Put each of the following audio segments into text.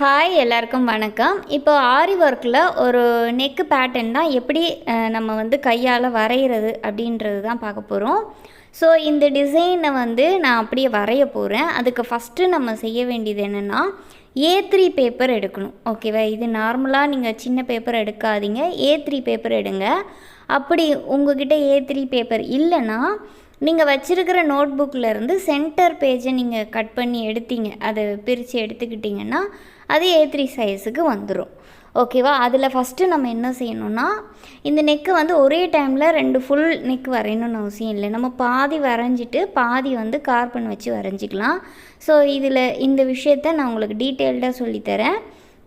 Hi எல்லாருக்கும் வணக்கம். இப்போ ஆரி ஒர்க்கில் ஒரு நெக்கு பேட்டர்ன் தான் எப்படி நம்ம வந்து கையால் வரைகிறது அப்படின்றது தான் பார்க்க போகிறோம் ஸோ இந்த டிசைனை வந்து நான் அப்படியே வரைய போகிறேன் அதுக்கு ஃபஸ்ட்டு நம்ம செய்ய வேண்டியது என்னென்னா ஏ த்ரீ பேப்பர் எடுக்கணும். ஓகேவா இது நார்மலாக நீங்கள் சின்ன பேப்பர் எடுக்காதீங்க. ஏ த்ரீ பேப்பர் எடுங்க. அப்படி உங்ககிட்ட ஏ த்ரீ பேப்பர் இல்லைன்னா நீங்கள் வச்சுருக்கிற நோட்புக்கில் இருந்து சென்டர் பேஜை நீங்கள் கட் பண்ணி எடுத்தீங்க. அதை பிரித்து எடுத்துக்கிட்டிங்கன்னா அது ஏ த்ரீ சைஸுக்கு வந்துடும் ஓகேவா அதில் ஃபஸ்ட்டு நம்ம என்ன செய்யணும்னா இந்த நெக்கு வந்து ஒரே டைமில் ரெண்டு ஃபுல் நெக் வரையணும்னு அவசியம் இல்லை. நம்ம பாதி வரைஞ்சிட்டு பாதி வந்து கார்பன் வச்சு வரைஞ்சிக்கலாம். ஸோ இதில் இந்த விஷயத்த நான் உங்களுக்கு டீட்டெயில்டாக சொல்லித்தரேன்.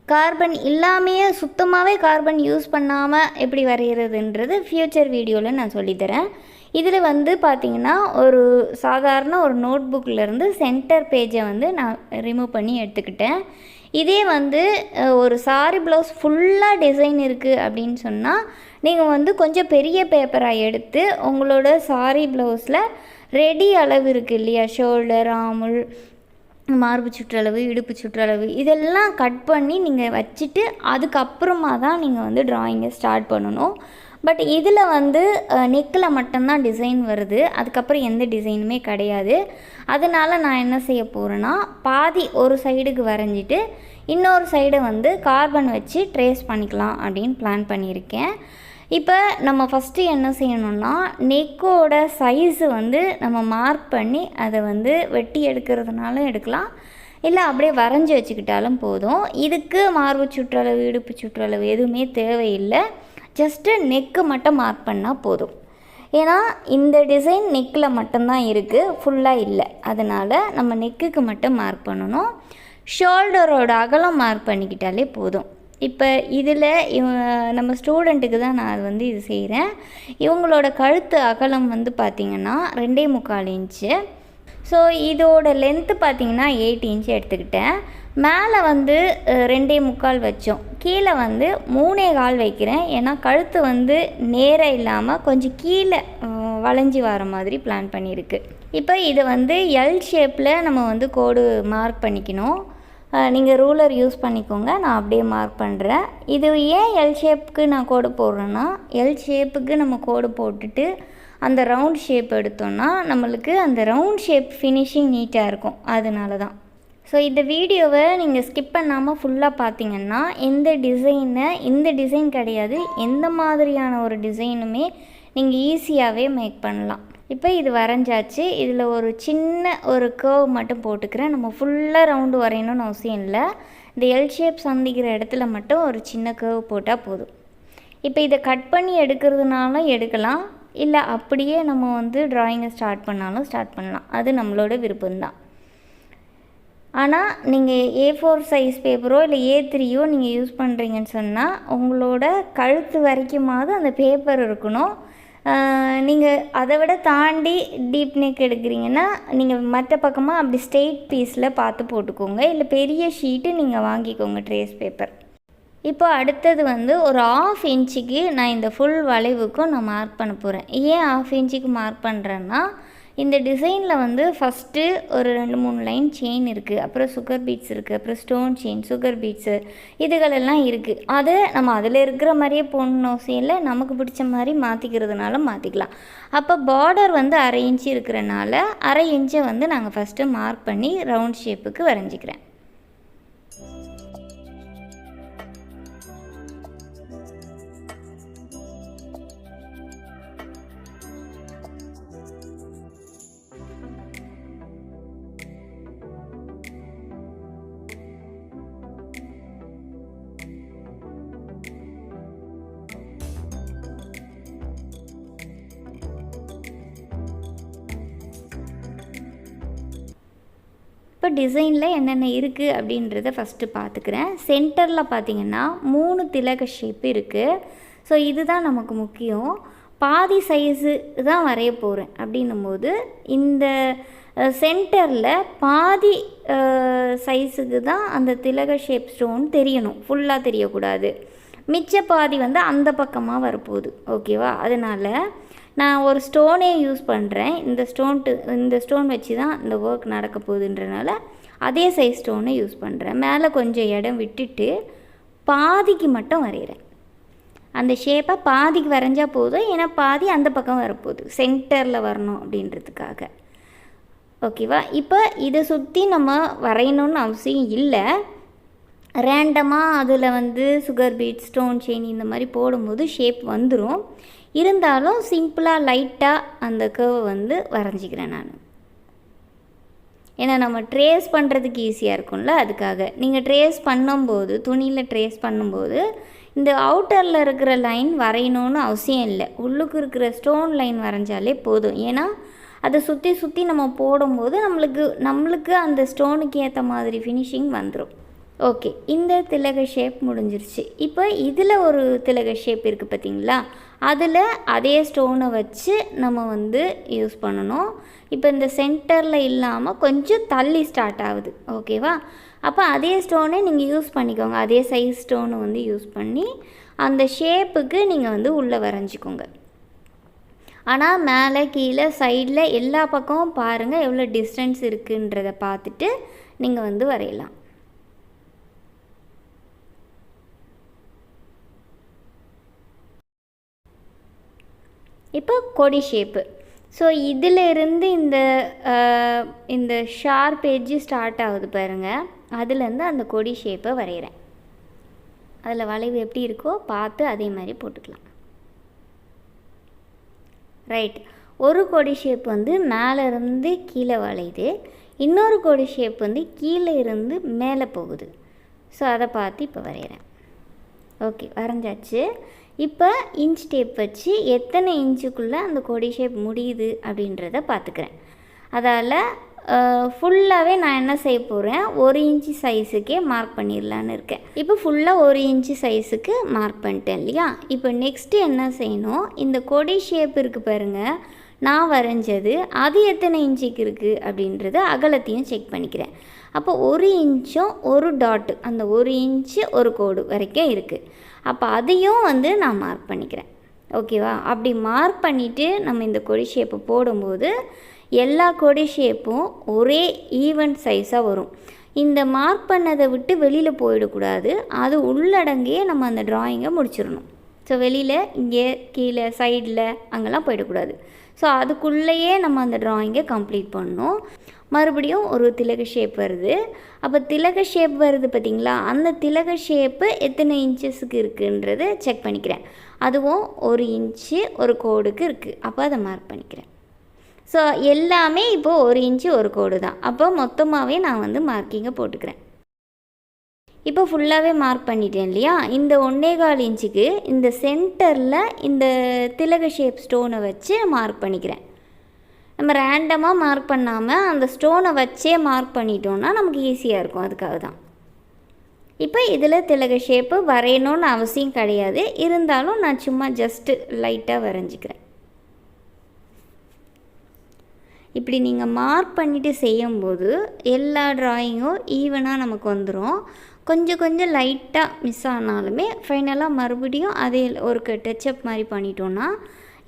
கார்பன் இல்லாமையே சுத்தமாகவே கார்பன் யூஸ் பண்ணாமல் எப்படி வரைகிறதுன்றது ஃப்யூச்சர் வீடியோவில் நான் சொல்லித்தரேன். இதில் வந்து பார்த்திங்கன்னா ஒரு சாதாரண ஒரு நோட்புக்கில் சென்டர் பேஜை வந்து நான் ரிமூவ் பண்ணி எடுத்துக்கிட்டேன். இதே வந்து ஒரு சாரி ப்ளவுஸ் ஃபுல்லாக டிசைன் இருக்குது அப்படின்னு சொன்னால் நீங்கள் வந்து கொஞ்சம் பெரிய பேப்பராக எடுத்து உங்களோட சாரி ப்ளவுஸில் ரெடி அளவு இருக்குது இல்லையா? ஷோல்டர் ஆமுல் மார்பு சுற்றளவு இடுப்பு சுற்றளவு இதெல்லாம் கட் பண்ணி நீங்கள் வச்சுட்டு அதுக்கப்புறமா தான் நீங்கள் வந்து ட்ராயிங்கை ஸ்டார்ட் பண்ணணும். பட் இதில் வந்து நெக்கில் மட்டும்தான் டிசைன் வருது. அதுக்கப்புறம் எந்த டிசைனுமே கிடையாது. அதனால் நான் என்ன செய்ய போகிறேன்னா பாதி ஒரு சைடுக்கு வரைஞ்சிட்டு இன்னொரு சைடை வந்து கார்பன் வச்சு ட்ரேஸ் பண்ணிக்கலாம் அப்படின்னு பிளான் பண்ணியிருக்கேன். இப்போ நம்ம ஃபஸ்ட்டு என்ன செய்யணும்னா நெக்கோட சைஸு வந்து நம்ம மார்க் பண்ணி அதை வந்து வெட்டி எடுக்கிறதுனாலும் எடுக்கலாம். இல்லை அப்படியே வரைஞ்சி வச்சுக்கிட்டாலும் போதும். இதுக்கு மார்பு சுற்றளவு இடுப்பு சுற்றளவு எதுவுமே தேவையில்லை. ஜஸ்ட்டு நெக்கு மட்டும் மார்க் பண்ணால் போதும். ஏன்னா இந்த டிசைன் நெக்கில் மட்டும்தான் இருக்குது ஃபுல்லாக இல்லை. அதனால் நம்ம நெக்குக்கு மட்டும் மார்க் பண்ணணும். ஷோல்டரோட அகலம் மார்க் பண்ணிக்கிட்டாலே போதும். இப்போ இதில் நம்ம ஸ்டூடெண்ட்டுக்கு தான் நான் அது வந்து இது செய்கிறேன் இவங்களோட கழுத்து அகலம் வந்து பார்த்திங்கன்னா ரெண்டே முக்கால் இன்ச்சு ஸோ இதோட லென்த்து பார்த்தீங்கன்னா எயிட் இன்ச்சு எடுத்துக்கிட்டேன். மேலே வந்து ரெண்டே முக்கால் வச்சோம். கீழே வந்து மூணே கால் வைக்கிறேன். ஏன்னா கழுத்து வந்து நேராக இல்லாமல் கொஞ்சம் கீழே வளைஞ்சி வர மாதிரி பிளான் பண்ணியிருக்கு. இப்போ இதை வந்து எல் ஷேப்பில் நம்ம வந்து கோடு மார்க் பண்ணிக்கணும். நீங்கள் ரூலர் யூஸ் பண்ணிக்கோங்க. நான் அப்படியே மார்க் பண்ணுறேன் இது ஏன் எல் ஷேப்புக்கு நான் கோடு போடுறேன்னா எல் ஷேப்புக்கு நம்ம கோடு போட்டுட்டு அந்த ரவுண்ட் ஷேப் எடுத்தோம்னா நம்மளுக்கு அந்த ரவுண்ட் ஷேப் ஃபினிஷிங் நீட்டாக இருக்கும். அதனால தான். ஸோ இந்த வீடியோவை நீங்கள் ஸ்கிப் பண்ணாமல் ஃபுல்லாக பார்த்தீங்கன்னா எந்த டிசைனை இந்த டிசைன் கிடையாது. எந்த மாதிரியான ஒரு டிசைனுமே நீங்கள் ஈஸியாகவே மேக் பண்ணலாம். இப்போ இது வரைஞ்சாச்சு. இதில் ஒரு சின்ன ஒரு கேர்வ் மட்டும் போட்டுக்கிறேன். நம்ம ஃபுல்லாக ரவுண்டு வரையணும்னு அவசியம் இல்லை. இந்த எல் ஷேப் சந்திக்கிற இடத்துல மட்டும் ஒரு சின்ன கேர்வ் போட்டால் போதும். இப்போ இதை கட் பண்ணி எடுக்கிறதுனாலும் எடுக்கலாம். இல்லை அப்படியே நம்ம வந்து ட்ராயிங்கை ஸ்டார்ட் பண்ணாலும் ஸ்டார்ட் பண்ணலாம். அது நம்மளோட விருப்பம்தான். ஆனால் நீங்கள் ஏ ஃபோர் சைஸ் பேப்பரோ இல்லை ஏ த்ரீயோ நீங்கள் யூஸ் பண்ணுறீங்கன்னு சொன்னால் உங்களோட கழுத்து வரைக்குமாவது அந்த பேப்பர் இருக்கணும். நீங்கள் அதை விட தாண்டி டீப் நெக் எடுக்கிறீங்கன்னா நீங்கள் மற்ற பக்கமாக அப்படி ஸ்ட்ரெயிட் பீஸில் பார்த்து போட்டுக்கோங்க. இல்லை பெரிய ஷீட்டு நீங்கள் வாங்கிக்கோங்க ட்ரேஸ் பேப்பர் இப்போ அடுத்தது வந்து ஒரு ஆஃப் இன்ச்சுக்கு நான் இந்த ஃபுல் வளைவுக்கும் நான் மார்க் பண்ண போகிறேன் ஏன் ஆஃப் இன்ச்சுக்கு மார்க் பண்ணுறேன்னா இந்த டிசைனில் வந்து ஃபஸ்ட்டு ஒரு ரெண்டு மூணு லைன் செயின் இருக்குது அப்புறம் சுகர் பீட்ஸ் இருக்குது அப்புறம் ஸ்டோன் செயின் சுகர் பீட்ஸு இதுகளெல்லாம் இருக்குது அதை நம்ம அதில் இருக்கிற மாதிரியே போடணும் அவசியம் இல்லை. நமக்கு பிடிச்ச மாதிரி மாற்றிக்கிறதுனால மாற்றிக்கலாம் அப்போ பார்டர் வந்து அரை இன்ச்சு இருக்கிறனால அரை இன்ச்சை வந்து நாங்கள் ஃபஸ்ட்டு மார்க் பண்ணி ரவுண்ட் ஷேப்புக்கு வரைஞ்சிக்கிறேன். டிசைனில் என்னென்ன இருக்குது அப்படின்றத ஃபஸ்ட்டு பார்த்துக்கிறேன் சென்டரில் பார்த்தீங்கன்னா மூணு திலக ஷேப் இருக்குது ஸோ இதுதான் நமக்கு முக்கியம். பாதி சைஸு தான் வரைய போகிறேன் அப்படின்னும்போது இந்த சென்டரில் பாதி சைஸுக்கு தான் அந்த திலக ஷேப் ஸ்டோன் தெரியணும். ஃபுல்லாக தெரியக்கூடாது. மிச்ச பாதி வந்து அந்த பக்கமாக வரப்போகுது. ஓகேவா அதனால் நான் ஒரு ஸ்டோனே யூஸ் பண்ணுறேன் இந்த ஸ்டோன் இந்த ஸ்டோன் வச்சு தான் இந்த ஒர்க் நடக்க போகுதுன்றனால அதே சைஸ் ஸ்டோனை யூஸ் பண்ணுறேன் மேலே கொஞ்சம் இடம் விட்டுட்டு பாதிக்கு மட்டும் வரைகிறேன் அந்த ஷேப்பை பாதிக்கு வரைஞ்சால் போதும் ஏன்னா பாதி அந்த பக்கம் வரப்போகுது. சென்டரில் வரணும் அப்படின்றதுக்காக. ஓகேவா இப்போ இதை சுற்றி நம்ம வரையணும்னு அவசியம் இல்லை. ரேண்டமாக அதில் வந்து சுகர் பீட் ஸ்டோன் செயின் இந்த மாதிரி போடும்போது ஷேப் வந்துடும் இருந்தாலும் சிம்பிளாக லைட்டாக அந்த கர்வை வந்து வரைஞ்சிக்கிறேன் நான். ஏன்னா நம்ம ட்ரேஸ் பண்ணுறதுக்கு ஈஸியாக இருக்கும்ல அதுக்காக. நீங்கள் ட்ரேஸ் பண்ணும்போது துணியில் ட்ரேஸ் பண்ணும்போது இந்த அவுட்டரில் இருக்கிற லைன் வரையணும்னு அவசியம் இல்லை. உள்ளுக்கு இருக்கிற ஸ்டோன் லைன் வரைஞ்சாலே போதும். ஏன்னா அதை சுற்றி சுற்றி நம்ம போடும்போது நம்மளுக்கு நம்மளுக்கு அந்த ஸ்டோனுக்கு ஏற்ற மாதிரி ஃபினிஷிங் வந்துடும் ஓகே இந்த திலக ஷேப் முடிஞ்சிருச்சு. இப்போ இதில் ஒரு திலக ஷேப் இருக்குது பார்த்தீங்களா அதில் அதே ஸ்டோனை வச்சு நம்ம வந்து யூஸ் பண்ணணும். இப்போ இந்த சென்டரில் இல்லாமல் கொஞ்சம் தள்ளி ஸ்டார்ட் ஆகுது. ஓகேவா அப்போ அதே ஸ்டோனை நீங்கள் யூஸ் பண்ணிக்கோங்க. அதே சைஸ் ஸ்டோனை வந்து யூஸ் பண்ணி அந்த ஷேப்புக்கு நீங்கள் வந்து உள்ளே வரைஞ்சிக்கோங்க. ஆனால் மேலே கீழே சைடில் எல்லா பக்கமும் பாருங்கள் எவ்வளோ டிஸ்டன்ஸ் இருக்குன்றதை பார்த்துட்டு நீங்கள் வந்து வரையலாம். இப்போ கொடி ஷேப்பு ஸோ இதிலிருந்து இந்த இந்த ஷார்ப் எட்ஜு ஸ்டார்ட் ஆகுது பாருங்கள் அதுலேருந்து அந்த கொடி ஷேப்பை வரைகிறேன். அதில் வளைவு எப்படி இருக்கோ பார்த்து அதே மாதிரி போட்டுக்கலாம். ரைட் ஒரு கொடி ஷேப் வந்து மேலே இருந்து கீழே வளையுது. இன்னொரு கொடி ஷேப் வந்து கீழே இருந்து மேலே போகுது. ஸோ அதை பார்த்து இப்போ வரைகிறேன். ஓகே வரைஞ்சாச்சு. இப்போ இன்ச் டேப் வச்சு எத்தனை இன்ச்சுக்குள்ளே அந்த கொடி ஷேப் முடியுது அப்படின்றத பார்த்துக்கிறேன் அதால் ஃபுல்லாகவே நான் என்ன செய்ய போகிறேன் ஒரு இன்ச்சு சைஸுக்கே மார்க் பண்ணிடலான்னு இருக்கேன். இப்போ ஃபுல்லாக ஒரு இன்ச்சு சைஸுக்கு மார்க் பண்ணிட்டேன் இல்லையா? இப்போ நெக்ஸ்ட்டு என்ன செய்யணும் இந்த கொடி ஷேப் இருக்குது பாருங்கள் நான் வரைஞ்சது அது எத்தனை இன்ச்சுக்கு இருக்குது அப்படின்றத அகலத்தையும் செக் பண்ணிக்கிறேன். அப்போ ஒரு இன்ச்சும் ஒரு டாட்டு அந்த ஒரு இன்ச்சு ஒரு கோடு வரைக்கும் இருக்குது அப்போ அதையும் வந்து நான் மார்க் பண்ணிக்கிறேன். ஓகேவா அப்படி மார்க் பண்ணிவிட்டு நம்ம இந்த கொடி ஷேப்பை போடும்போது எல்லா கொடி ஷேப்பும் ஒரே ஈவன் சைஸாக வரும். இந்த மார்க் பண்ணதை விட்டு வெளியில் போயிடக்கூடாது. அது உள்ளடங்கியே நம்ம அந்த ட்ராயிங்கை முடிச்சிடணும். ஸோ வெளியில் இங்கே கீழே சைடில் அங்கெல்லாம் போயிடக்கூடாது. ஸோ அதுக்குள்ளேயே நம்ம அந்த ட்ராயிங்கை கம்ப்ளீட் பண்ணணும். மறுபடியும் ஒரு திலக ஷேப் வருது. அப்போ திலக ஷேப் வருது பார்த்தீங்களா அந்த திலக ஷேப்பு எத்தனை இன்ச்சஸுக்கு இருக்குன்றதை செக் பண்ணிக்கிறேன். அதுவும் ஒரு இன்ச்சு ஒரு கோடுக்கு இருக்குது அப்போ அதை மார்க் பண்ணிக்கிறேன். ஸோ எல்லாமே இப்போது ஒரு இன்ச்சு ஒரு கோடு தான். அப்போ மொத்தமாகவே நான் வந்து மார்க்கிங்கை போட்டுக்கிறேன். இப்போ ஃபுல்லாகவே மார்க் பண்ணிட்டேன் இல்லையா? இந்த ஒன்றே கால் இன்ச்சுக்கு இந்த சென்டரில் இந்த திலக ஷேப் ஸ்டோனை வச்சு மார்க் பண்ணிக்கிறேன். நம்ம ரேண்டமாக மார்க் பண்ணாமல் அந்த ஸ்டோனை வச்சே மார்க் பண்ணிட்டோன்னா நமக்கு ஈஸியாக இருக்கும். அதுக்காக தான். இப்போ இதில் திலக ஷேப்பு வரையணும்னு அவசியம் கிடையாது. இருந்தாலும் நான் சும்மா ஜஸ்ட்டு லைட்டாக வரைஞ்சிக்கிறேன். இப்படி நீங்கள் மார்க் பண்ணிவிட்டு செய்யும்போது எல்லா ட்ராயிங்கும் ஈவனாக நமக்கு வந்துடும் கொஞ்சம் கொஞ்சம் லைட்டாக மிஸ் ஆனாலுமே ஃபைனலாக மறுபடியும் அதே ஒரு டச்சப் மாதிரி பண்ணிட்டோன்னா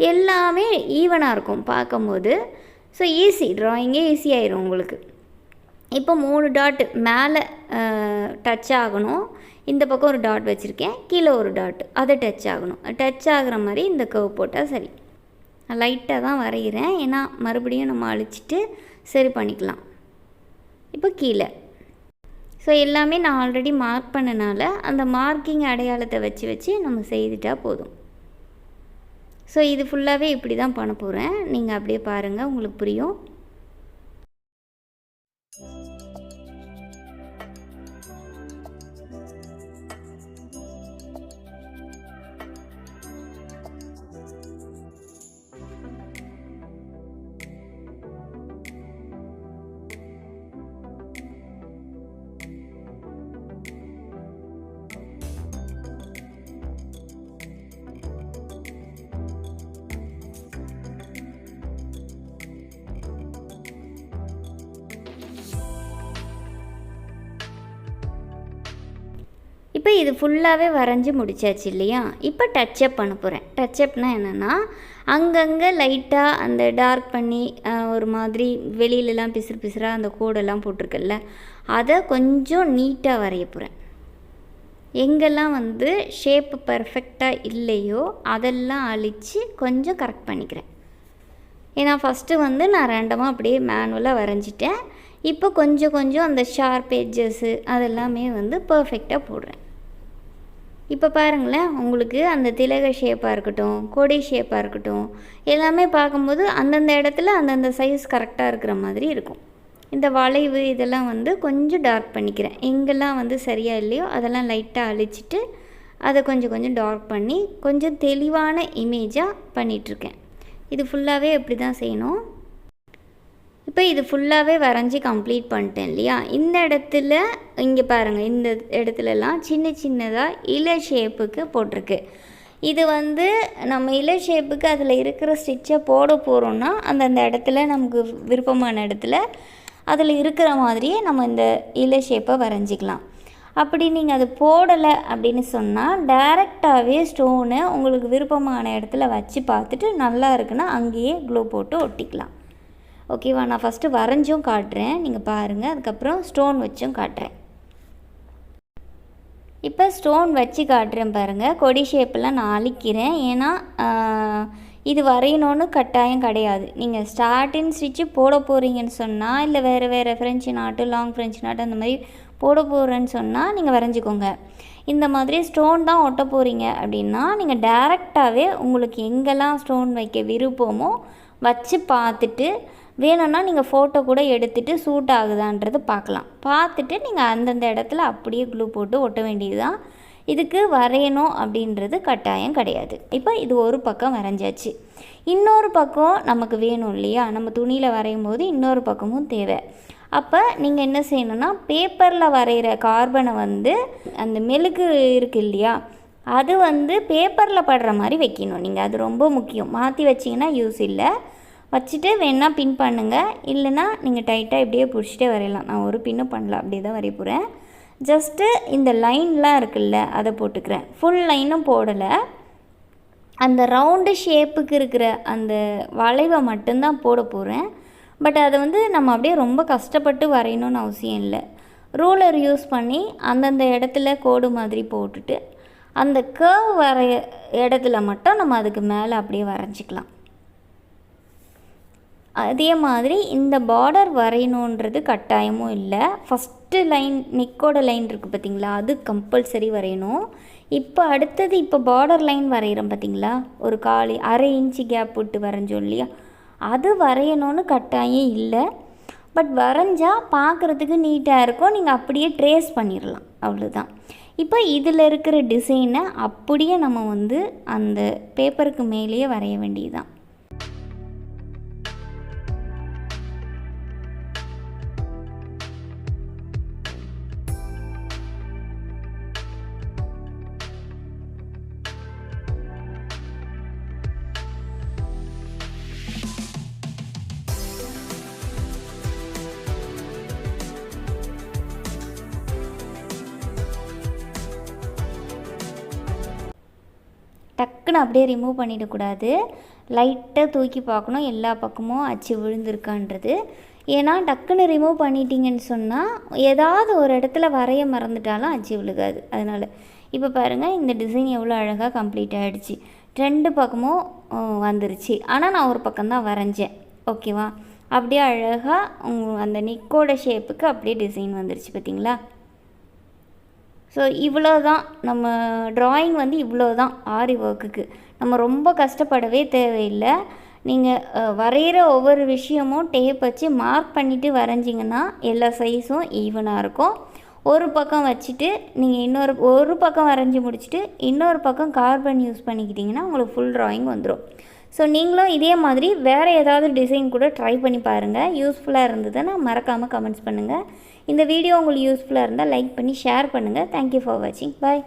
எல்லாமே ஈவனாக இருக்கும் பார்க்கும்போது. ஸோ ஈஸி ட்ராயிங்கே ஈஸி ஆயிரும் உங்களுக்கு. இப்போ மூணு டாட் மேலே டச் ஆகணும். இந்த பக்கம் ஒரு டாட் வச்சுருக்கேன். கீழே ஒரு டாட் அதை டச் ஆகணும். டச் ஆகிற மாதிரி இந்த கவ் போட்டால் சரி. லைட்டாக தான் வரைகிறேன். ஏன்னா மறுபடியும் நம்ம அழிச்சிட்டு சரி பண்ணிக்கலாம். இப்போ கீழே. ஸோ எல்லாமே நான் ஆல்ரெடி மார்க் பண்ணனால அந்த மார்க்கிங் அடையாளத்தை வச்சு வச்சு நம்ம செய்துட்டால் போதும். ஸோ இது ஃபுல்லாகவே இப்படி தான் பண்ண போகிறேன் நீங்கள் அப்படியே பாருங்கள் உங்களுக்கு புரியும். இப்போ இது ஃபுல்லாகவே வரைஞ்சி முடிச்சாச்சு இல்லையா? இப்போ டச்சப் பண்ண போகிறேன் டச்சப்னா என்னென்னா அங்கங்கே லைட்டாக அந்த டார்க் பண்ணி ஒரு மாதிரி வெளியிலலாம் பிசுறு பிசுறாக அந்த கோடெல்லாம் போட்டிருக்கல்ல அதை கொஞ்சம் நீட்டாக வரைய போகிறேன் எங்கெல்லாம் வந்து ஷேப் பர்ஃபெக்டாக இல்லையோ அதெல்லாம் அழித்து கொஞ்சம் கரெக்ட் பண்ணிக்கிறேன். ஏன்னா ஃபஸ்ட்டு வந்து நான் ரேண்டமாக அப்படியே மேனுவலாக வரைஞ்சிட்டேன். இப்போ கொஞ்சம் கொஞ்சம் அந்த ஷார்ப் எட்ஜஸ்ஸு அதெல்லாமே வந்து பர்ஃபெக்டாக போடுறேன். இப்போ பாருங்களேன் உங்களுக்கு அந்த திலக ஷேப்பாக இருக்கட்டும் கொடி ஷேப்பாக இருக்கட்டும் எல்லாமே பார்க்கும்போது அந்தந்த இடத்துல அந்தந்த சைஸ் கரெக்டாக இருக்கிற மாதிரி இருக்கும். இந்த வளைவு இதெல்லாம் வந்து கொஞ்சம் டார்க் பண்ணிக்கிறேன். எங்கெல்லாம் வந்து சரியாக இல்லையோ அதெல்லாம் லைட்டாக அழிச்சிட்டு அதை கொஞ்சம் கொஞ்சம் டார்க் பண்ணி கொஞ்சம் தெளிவான இமேஜாக பண்ணிகிட்ருக்கேன் இது ஃபுல்லாகவே எப்படி தான் செய்யணும். இப்போ இது ஃபுல்லாகவே வரைஞ்சி கம்ப்ளீட் பண்ணிட்டேன் இல்லையா? இந்த இடத்துல இங்கே பாருங்கள் இந்த இடத்துலலாம் சின்ன சின்னதாக இலை ஷேப்புக்கு போட்டிருக்கு. இது வந்து நம்ம இலை ஷேப்புக்கு அதில் இருக்கிற ஸ்டிச்சை போட போகிறோன்னா அந்தந்த இடத்துல நமக்கு விருப்பமான இடத்துல அதில் இருக்கிற மாதிரியே நம்ம இந்த இலை ஷேப்பை வரைஞ்சிக்கலாம். அப்படி நீங்கள் அது போடலை அப்படின்னு சொன்னால் டைரெக்டாகவே ஸ்டோனை உங்களுக்கு விருப்பமான இடத்துல வச்சு பார்த்துட்டு நல்லா இருக்குன்னா அங்கேயே க்ளோ போட்டு ஒட்டிக்கலாம். ஓகேவா நான் ஃபஸ்ட்டு வரைஞ்சும் காட்டுறேன். நீங்கள் பாருங்கள் அதுக்கப்புறம் ஸ்டோன் வச்சும் காட்டுறேன். இப்போ ஸ்டோன் வச்சு காட்டுறேன் பாருங்கள் கொடி ஷேப்பெல்லாம் நான் அழிக்கிறேன். ஏன்னா இது வரையணும்னு கட்டாயம் கிடையாது. நீங்கள் ஸ்டார்டிங் ஸ்டிச்சு போட போகிறீங்கன்னு சொன்னால் இல்லை வேறு வேறு ஃப்ரெஞ்சு நாட்டு லாங் ஃப்ரெஞ்சு நாட்டு அந்த மாதிரி போட போகிறேன்னு சொன்னால் நீங்கள் வரைஞ்சிக்கோங்க. இந்த மாதிரி ஸ்டோன் தான் ஒட்ட போகிறீங்க அப்படின்னா நீங்கள் டேரெக்டாகவே உங்களுக்கு எங்கெல்லாம் ஸ்டோன் வைக்க விருப்பமோ வச்சு பார்த்துட்டு வேணும்னா நீங்கள் ஃபோட்டோ கூட எடுத்துகிட்டு சூட் ஆகுதான்றது பார்க்கலாம். பார்த்துட்டு நீங்கள் அந்தந்த இடத்துல அப்படியே க்ளூ போட்டு ஒட்ட வேண்டியது தான் இதுக்கு வரையணும் அப்படின்றது கட்டாயம் கிடையாது. இப்போ இது ஒரு பக்கம் வரைஞ்சாச்சு. இன்னொரு பக்கம் நமக்கு வேணும் இல்லையா? நம்ம துணியில் வரையும் போது இன்னொரு பக்கமும் தேவை. அப்போ நீங்கள் என்ன செய்யணும்னா பேப்பரில் வரைகிற கார்பனை வந்து அந்த மெழுகு இருக்குது இல்லையா? அது வந்து பேப்பரில் படுற மாதிரி வைக்கணும். நீங்கள் அது ரொம்ப முக்கியம். மாற்றி வச்சிங்கன்னா யூஸ் இல்லை. வச்சுட்டு வேணால் பின் பண்ணுங்கள் இல்லைனா நீங்கள் டைட்டாக இப்படியே பிடிச்சிட்டே வரையலாம். நான் ஒரு பின்னும் பண்ணல அப்படியே தான் வரைய போகிறேன் ஜஸ்ட்டு இந்த லைன்லாம் இருக்குல்ல அதை போட்டுக்கிறேன். ஃபுல் லைனும் போடலை. அந்த ரவுண்டு ஷேப்புக்கு இருக்கிற அந்த வளைவை மட்டும்தான் போட போகிறேன் பட் அதை வந்து நம்ம அப்படியே ரொம்ப கஷ்டப்பட்டு வரையணும்னு அவசியம் இல்லை. ரூலர் யூஸ் பண்ணி அந்தந்த இடத்துல கோடு மாதிரி போட்டுட்டு அந்த கேர்வ் வரைய இடத்துல மட்டும் நம்ம அதுக்கு மேலே அப்படியே வரைஞ்சிக்கலாம். அதே மாதிரி இந்த பார்டர் வரையணுன்றது கட்டாயமும் இல்லை. ஃபஸ்ட்டு லைன் நெக்கோட லைன் இருக்குது பார்த்திங்களா? அது கம்பல்சரி வரையணும். இப்போ அடுத்தது இப்போ பார்டர் லைன் வரைகிறோம் பார்த்திங்களா? ஒரு காலி அரை இன்ச்சு கேப் விட்டு வரைஞ்சோம் இல்லையா? அது வரையணும்னு கட்டாயம் இல்லை. பட் வரைஞ்சால் பார்க்குறதுக்கு நீட்டாக இருக்கும். நீங்கள் அப்படியே ட்ரேஸ் பண்ணிடலாம். அவ்வளோதான் இப்போ இதில் இருக்கிற டிசைனை அப்படியே நம்ம வந்து அந்த பேப்பருக்கு மேலேயே வரைய வேண்டியதுதான். டக்குன்னு அப்படியே ரிமூவ் பண்ணிடக்கூடாது லைட்டாக தூக்கி பார்க்கணும். எல்லா பக்கமும் அச்சு விழுந்திருக்கான்றது. ஏன்னா டக்குன்னு ரிமூவ் பண்ணிட்டீங்கன்னு சொன்னால் ஏதாவது ஒரு இடத்துல வரைய மறந்துட்டாலும் அச்சு விழுகாது. அதனால் இப்போ பாருங்கள் இந்த டிசைன் எவ்வளோ அழகாக கம்ப்ளீட் ஆகிடுச்சு ரெண்டு பக்கமும் வந்துருச்சு. ஆனால் நான் ஒரு பக்கம்தான் வரைஞ்சேன். ஓகேவா அப்படியே அழகாக அந்த நிக்கோட ஷேப்புக்கு அப்படியே டிசைன் வந்துருச்சு பார்த்தீங்களா ஸோ இவ்வளோ தான் நம்ம ட்ராயிங் வந்து இவ்வளோ தான் ஆரி ஒர்க்குக்கு நம்ம ரொம்ப கஷ்டப்படவே தேவையில்லை. நீங்கள் வரைகிற ஒவ்வொரு விஷயமும் டேப் வச்சு மார்க் பண்ணிவிட்டு வரைஞ்சிங்கன்னா எல்லா சைஸும் ஈவனாக இருக்கும். ஒரு பக்கம் வச்சுட்டு நீங்கள் இன்னொரு ஒரு பக்கம் வரைஞ்சி முடிச்சுட்டு இன்னொரு பக்கம் கார்பன் யூஸ் பண்ணிக்கிட்டிங்கன்னா உங்களுக்கு ஃபுல் ட்ராயிங் வந்துடும் ஸோ நீங்களும் இதே மாதிரி வேறு ஏதாவது டிசைன் கூட ட்ரை பண்ணி பாருங்கள் யூஸ்ஃபுல்லாக இருந்ததுன்னா மறக்காமல் கமெண்ட்ஸ் பண்ணுங்கள் இந்த வீடியோ உங்களுக்கு யூஸ்ஃபுல்லாக இருந்தால் லைக் பண்ணி ஷேர் பண்ணுங்கள் தேங்க்யூ ஃபார் வாட்சிங் பாய்